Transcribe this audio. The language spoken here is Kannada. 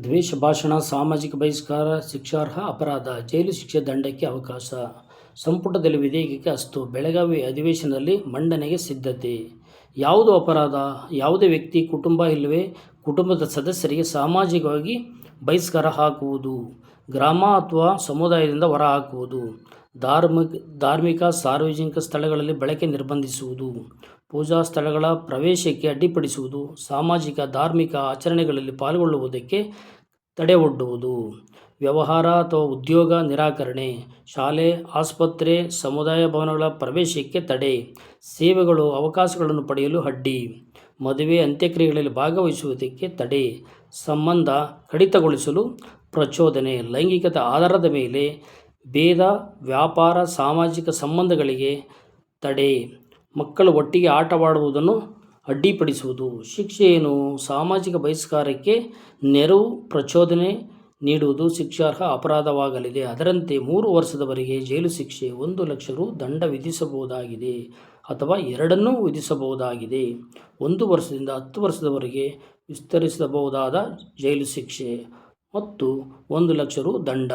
ದ್ವೇಷ, ಭಾಷಣ, ಸಾಮಾಜಿಕ ಬಹಿಷ್ಕಾರ, ಶಿಕ್ಷಾರ್ಹ ಅಪರಾಧ, ಜೈಲು ಶಿಕ್ಷೆ ದಂಡಕ್ಕೆ ಅವಕಾಶ. ಸಂಪುಟದಲ್ಲಿ ವಿಧೇಯಕಕ್ಕೆ ಅಸ್ತು. ಬೆಳಗಾವಿ ಅಧಿವೇಶನದಲ್ಲಿ ಮಂಡನೆಗೆ ಸಿದ್ಧತೆ. ಯಾವುದು ಅಪರಾಧ? ಯಾವುದೇ ವ್ಯಕ್ತಿ, ಕುಟುಂಬ ಇಲ್ಲವೇ ಕುಟುಂಬದ ಸದಸ್ಯರಿಗೆ ಸಾಮಾಜಿಕವಾಗಿ ಬಹಿಷ್ಕಾರ ಹಾಕುವುದು. ಗ್ರಾಮ ಅಥವಾ ಸಮುದಾಯದಿಂದ ಹೊರಹಾಕುವುದು ಧಾರ್ಮಿಕ ಧಾರ್ಮಿಕ ಸಾರ್ವಜನಿಕ ಸ್ಥಳಗಳಲ್ಲಿ ಬಳಕೆ ನಿರ್ಬಂಧಿಸುವುದು, ಪೂಜಾ ಸ್ಥಳಗಳ ಪ್ರವೇಶಕ್ಕೆ ಅಡ್ಡಿಪಡಿಸುವುದು, ಸಾಮಾಜಿಕ, ಧಾರ್ಮಿಕ ಆಚರಣೆಗಳಲ್ಲಿ ಪಾಲ್ಗೊಳ್ಳುವುದಕ್ಕೆ ತಡೆ ಒಡ್ಡುವುದು ವ್ಯವಹಾರ ಅಥವಾ ಉದ್ಯೋಗ ನಿರಾಕರಣೆ, ಶಾಲೆ, ಆಸ್ಪತ್ರೆ, ಸಮುದಾಯ ಭವನಗಳ ಪ್ರವೇಶಕ್ಕೆ ತಡೆ, ಸೇವೆಗಳು, ಅವಕಾಶಗಳನ್ನು ಪಡೆಯಲು ಅಡ್ಡಿ, ಮದುವೆ ಅಂತ್ಯಕ್ರಿಯೆಗಳಲ್ಲಿ ಭಾಗವಹಿಸುವುದಕ್ಕೆ ತಡೆ, ಸಂಬಂಧ ಕಡಿತಗೊಳಿಸಲು ಪ್ರಚೋದನೆ, ಲೈಂಗಿಕತೆ, ಆಧಾರದ ಮೇಲೆ ಭೇದ, ವ್ಯಾಪಾರ, ಸಾಮಾಜಿಕ ಸಂಬಂಧಗಳಿಗೆ ತಡೆ, ಮಕ್ಕಳು ಒಟ್ಟಿಗೆ ಆಟವಾಡುವುದನ್ನು ಅಡ್ಡಿಪಡಿಸುವುದು ಶಿಕ್ಷೆ ಏನು ಸಾಮಾಜಿಕ ಬಹಿಷ್ಕಾರಕ್ಕೆ ನೆರವು, ಪ್ರಚೋದನೆ ನೀಡುವುದು ಶಿಕ್ಷಾರ್ಹ ಅಪರಾಧವಾಗಲಿದೆ. ಅದರಂತೆ ಮೂರು ವರ್ಷದವರೆಗೆ ಜೈಲು ಶಿಕ್ಷೆ ಒಂದು ಲಕ್ಷ ರು ದಂಡ ವಿಧಿಸಬಹುದಾಗಿದೆ ಅಥವಾ ಎರಡನ್ನೂ ವಿಧಿಸಬಹುದಾಗಿದೆ. ಒಂದು ವರ್ಷದಿಂದ ಹತ್ತು ವರ್ಷದವರೆಗೆ ವಿಸ್ತರಿಸಬಹುದಾದ ಜೈಲು ಶಿಕ್ಷೆ ಮತ್ತು ಒಂದು ಲಕ್ಷ ರು ದಂಡ.